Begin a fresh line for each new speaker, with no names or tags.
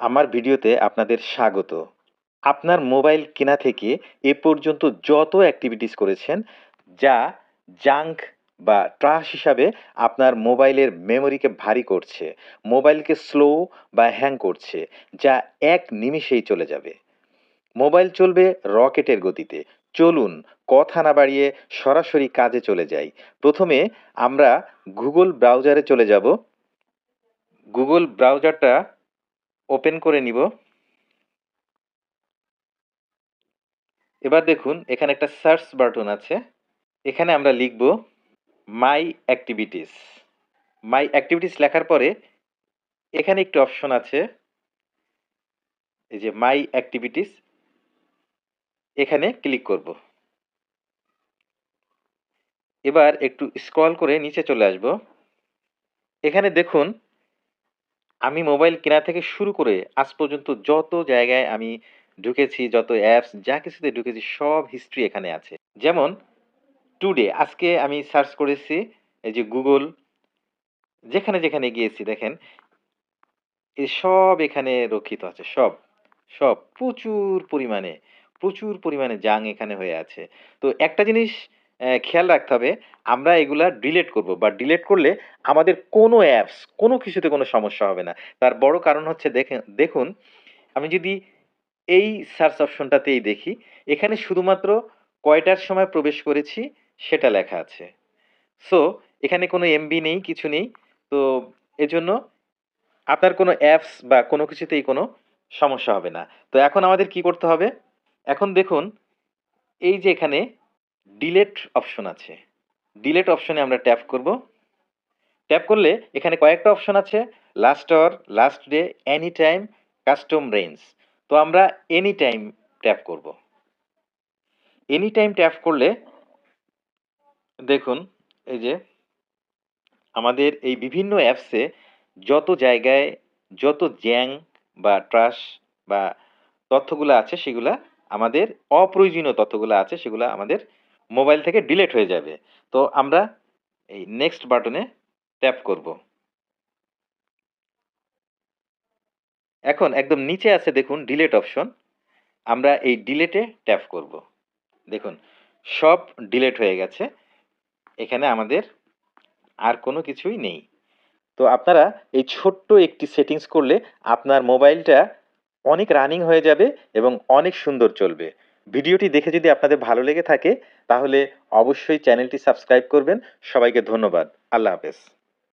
আমার ভিডিওতে আপনাদের স্বাগত। আপনার মোবাইল কেনা থেকে এ পর্যন্ত যত অ্যাক্টিভিটিস করেছেন, যা জাঙ্ক বা ট্রাশ হিসাবে আপনার মোবাইলের মেমোরিকে ভারী করছে, মোবাইলকে স্লো বা হ্যাং করছে, যা এক নিমিষেই চলে যাবে। মোবাইল চলবে রকেটের গতিতে। চলুন কথা না বাড়িয়ে সরাসরি কাজে চলে যাই। প্রথমে আমরা গুগল ব্রাউজারে চলে যাব। গুগল ব্রাউজারটা ওপেন করে নিব। এবার দেখুন, এখানে একটা সার্চ বাটন আছে। এখানে আমরা লিখব মাই অ্যাক্টিভিটিস মাই অ্যাক্টিভিটিস লেখার পরে এখানে একটি অপশন আছে। এই যে মাই অ্যাক্টিভিটিস এখানে ক্লিক করব। এবার একটু স্ক্রল করে নিচে চলে আসব। এখানে দেখুন আমি মোবাইল কেনা থেকে শুরু করে আজ পর্যন্ত যত জায়গায় আমি ঢুকেছি, যত অ্যাপস যা কিছুতে ঢুকেছি, সব হিস্ট্রি এখানে আছে। যেমন টুডে আজকে আমি সার্চ করেছি এই যে গুগল যেখানে যেখানে গিয়েছি, দেখেন এই সব এখানে রক্ষিত আছে, সব সব, প্রচুর পরিমাণে প্রচুর পরিমাণে জাং এখানে হয়ে আছে। তো একটা জিনিস খেয়াল রাখতে হবে আমরা এগুলা ডিলেট করব বা ডিলেট করলে আমাদের কোনো অ্যাপস কোনো কিছুতে কোনো সমস্যা হবে না। তার বড় কারণ হচ্ছে দেখেন দেখুন, আমি যদি এই সার্চ অপশনটাতেই দেখি, এখানে শুধুমাত্র কয়টার সময় প্রবেশ করেছি সেটা লেখা আছে। সো এখানে কোনো এমবি নেই, কিছু নেই, তো এজন্য আপনার কোনো অ্যাপস বা কোনো কিছুতেই কোনো সমস্যা হবে না। তো এখন আমাদের কি করতে হবে? এখন দেখুন, এই যে এখানে ডিলেট অপশন আছে। ডিলেট অপশনে আমরা ট্যাপ করব। ট্যাপ করলে এখানে কয়েকটা অপশন আছে last hour last day any time custom range তো আমরা এনি টাইম ট্যাপ করব। এনি টাইম ট্যাপ করলে, দেখুন, এই যে, আমাদের এই বিভিন্ন অ্যাপসে যত জায়গায় যত জ্যাং বা ট্রাশ বা তথ্যগুলো আছে, সেগুলা আমাদের অপ্রয়োজনীয় তথ্যগুলো আছে, সেগুলো আমাদের মোবাইল থেকে ডিলেট হয়ে যাবে। তো আমরা এই নেক্সট বাটনে ট্যাপ করব। এখন একদম নিচে আছে দেখুন ডিলেট অপশন আমরা এই ডিলেটে ট্যাপ করব। দেখুন, সব ডিলেট হয়ে গেছে। এখানে আমাদের আর কোনো কিছুই নেই। তো আপনারা এই ছোট্ট একটি সেটিংস করলে আপনার মোবাইলটা অনেক রানিং হয়ে যাবে এবং অনেক সুন্দর চলবে। ভিডিওটি দেখে যদি আপনাদের ভালো লেগে থাকে, তাহলে অবশ্যই চ্যানেলটি সাবস্ক্রাইব করবেন। সবাইকে ধন্যবাদ। আল্লাহ হাফেজ।